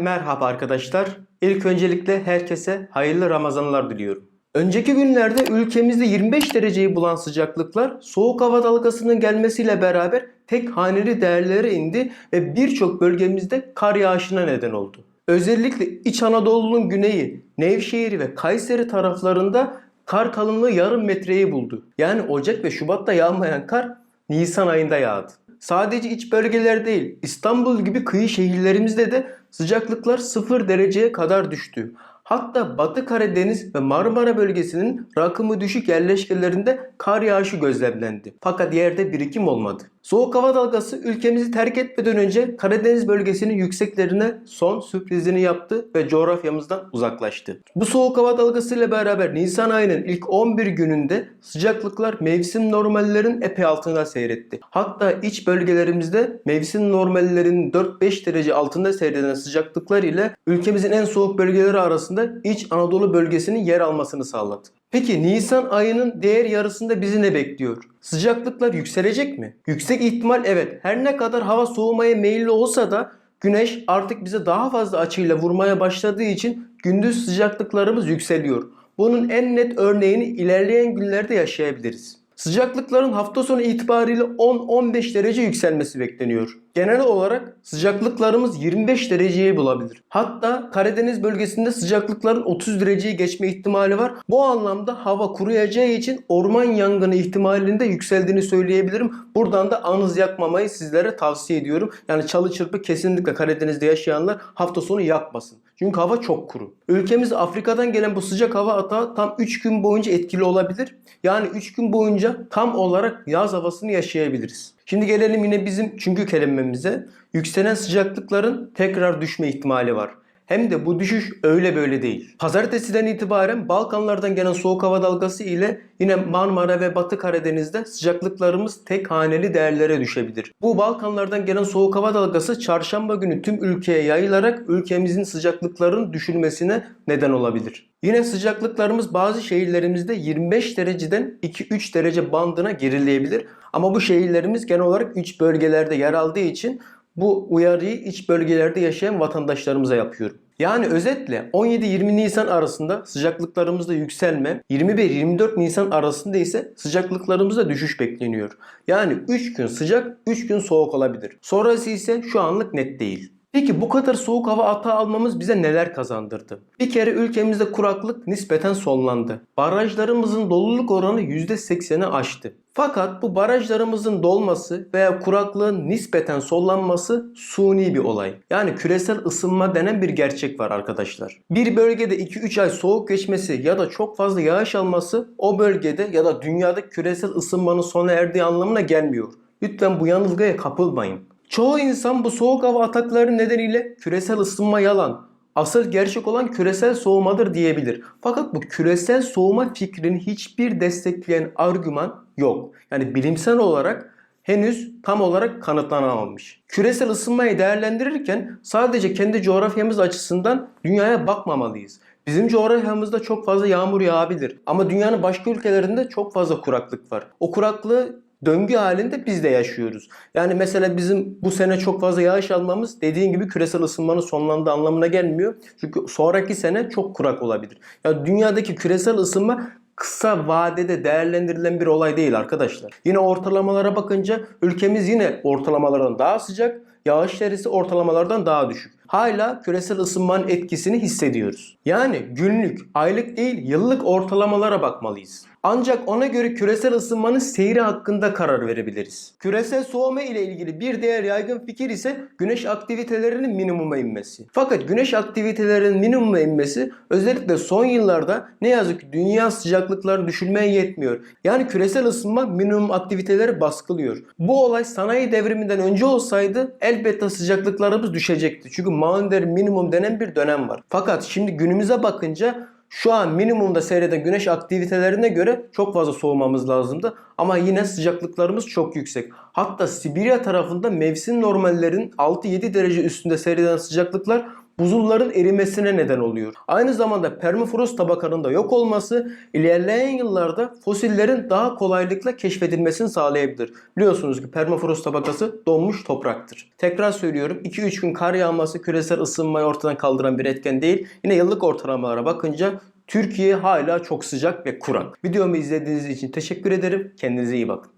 Merhaba arkadaşlar. İlk öncelikle herkese hayırlı Ramazanlar diliyorum. Önceki günlerde ülkemizde 25 dereceyi bulan sıcaklıklar soğuk hava dalgasının gelmesiyle beraber tek haneli değerlere indi ve birçok bölgemizde kar yağışına neden oldu. Özellikle İç Anadolu'nun güneyi, Nevşehir ve Kayseri taraflarında kar kalınlığı yarım metreyi buldu. Yani Ocak ve Şubat'ta yağmayan kar Nisan ayında yağdı. Sadece iç bölgeler değil, İstanbul gibi kıyı şehirlerimizde de sıcaklıklar 0 dereceye kadar düştü. Hatta Batı Karadeniz ve Marmara bölgesinin rakımı düşük yerleşkelerinde kar yağışı gözlemlendi. Fakat yerde birikim olmadı. Soğuk hava dalgası ülkemizi terk etmeden önce Karadeniz bölgesinin yükseklerine son sürprizini yaptı ve coğrafyamızdan uzaklaştı. Bu soğuk hava dalgasıyla beraber Nisan ayının ilk 11 gününde sıcaklıklar mevsim normallerin epey altında seyretti. Hatta iç bölgelerimizde mevsim normallerinin 4-5 derece altında seyreden sıcaklıklar ile ülkemizin en soğuk bölgeleri arasında İç Anadolu bölgesinin yer almasını sağladı. Peki Nisan ayının diğer yarısında bizi ne bekliyor? Sıcaklıklar yükselecek mi? Yüksek ihtimal evet. Her ne kadar hava soğumaya meyilli olsa da güneş artık bize daha fazla açıyla vurmaya başladığı için gündüz sıcaklıklarımız yükseliyor. Bunun en net örneğini ilerleyen günlerde yaşayabiliriz. Sıcaklıkların hafta sonu itibariyle 10-15 derece yükselmesi bekleniyor. Genel olarak sıcaklıklarımız 25 dereceyi bulabilir. Hatta Karadeniz bölgesinde sıcaklıkların 30 dereceyi geçme ihtimali var. Bu anlamda hava kuruyacağı için orman yangını ihtimalinin de yükseldiğini söyleyebilirim. Buradan da anız yakmamayı sizlere tavsiye ediyorum. Yani çalı çırpı kesinlikle Karadeniz'de yaşayanlar hafta sonu yakmasın. Çünkü hava çok kuru. Ülkemiz Afrika'dan gelen bu sıcak hava atağı tam 3 gün boyunca etkili olabilir. Yani 3 gün boyunca tam olarak yaz havasını yaşayabiliriz. Şimdi gelelim yine bizim çünkü kelimemize. Yükselen sıcaklıkların tekrar düşme ihtimali var. Hem de bu düşüş öyle böyle değil. Pazartesiden itibaren Balkanlardan gelen soğuk hava dalgası ile yine Marmara ve Batı Karadeniz'de sıcaklıklarımız tek haneli değerlere düşebilir. Bu Balkanlardan gelen soğuk hava dalgası çarşamba günü tüm ülkeye yayılarak ülkemizin sıcaklıklarının düşürmesine neden olabilir. Yine sıcaklıklarımız bazı şehirlerimizde 25 dereceden 2-3 derece bandına gerileyebilir. Ama bu şehirlerimiz genel olarak 3 bölgelerde yer aldığı için bu uyarıyı iç bölgelerde yaşayan vatandaşlarımıza yapıyorum. Yani özetle 17-20 Nisan arasında sıcaklıklarımızda yükselme, 21-24 Nisan arasında ise sıcaklıklarımızda düşüş bekleniyor. Yani 3 gün sıcak, 3 gün soğuk olabilir. Sonrası ise şu anlık net değil. Peki bu kadar soğuk hava atağı almamız bize neler kazandırdı? Bir kere ülkemizde kuraklık nispeten sonlandı. Barajlarımızın doluluk oranı %80'i aştı. Fakat bu barajlarımızın dolması veya kuraklığın nispeten sollanması suni bir olay. Yani küresel ısınma denen bir gerçek var arkadaşlar. Bir bölgede 2-3 ay soğuk geçmesi ya da çok fazla yağış alması o bölgede ya da dünyada küresel ısınmanın sona erdiği anlamına gelmiyor. Lütfen bu yanılgıya kapılmayın. Çoğu insan bu soğuk hava atakları nedeniyle küresel ısınma yalan, asıl gerçek olan küresel soğumadır diyebilir. Fakat bu küresel soğuma fikrini hiçbir destekleyen argüman yok. Yani bilimsel olarak henüz tam olarak kanıtlanamamış. Küresel ısınmayı değerlendirirken sadece kendi coğrafyamız açısından dünyaya bakmamalıyız. Bizim coğrafyamızda çok fazla yağmur yağabilir ama dünyanın başka ülkelerinde çok fazla kuraklık var. O kuraklığı döngü halinde biz de yaşıyoruz. Yani mesela bizim bu sene çok fazla yağış almamız dediğin gibi küresel ısınmanın sonlandığı anlamına gelmiyor. Çünkü sonraki sene çok kurak olabilir. Ya dünyadaki küresel ısınma kısa vadede değerlendirilen bir olay değil arkadaşlar. Yine ortalamalara bakınca ülkemiz yine ortalamalardan daha sıcak, yağışlar ise ortalamalardan daha düşük. Hala küresel ısınmanın etkisini hissediyoruz. Yani günlük, aylık değil yıllık ortalamalara bakmalıyız. Ancak ona göre küresel ısınmanın seyri hakkında karar verebiliriz. Küresel soğuma ile ilgili bir diğer yaygın fikir ise güneş aktivitelerinin minimuma inmesi. Fakat güneş aktivitelerinin minimuma inmesi özellikle son yıllarda ne yazık ki dünya sıcaklıklarını düşürmeye yetmiyor. Yani küresel ısınma minimum aktiviteleri baskılıyor. Bu olay sanayi devriminden önce olsaydı elbette sıcaklıklarımız düşecekti. Çünkü maunder minimum denen bir dönem var. Fakat şimdi günümüze bakınca şu an minimumda seyreden güneş aktivitelerine göre çok fazla soğumamız lazımdı. Ama yine sıcaklıklarımız çok yüksek. Hatta Sibirya tarafında mevsim normallerin 6-7 derece üstünde seyreden sıcaklıklar buzulların erimesine neden oluyor. Aynı zamanda permafrost tabakanın da yok olması ilerleyen yıllarda fosillerin daha kolaylıkla keşfedilmesini sağlayabilir. Biliyorsunuz ki permafrost tabakası donmuş topraktır. Tekrar söylüyorum 2-3 gün kar yağması küresel ısınmayı ortadan kaldıran bir etken değil. Yine yıllık ortalamalara bakınca Türkiye hala çok sıcak ve kurak. Videomu izlediğiniz için teşekkür ederim. Kendinize iyi bakın.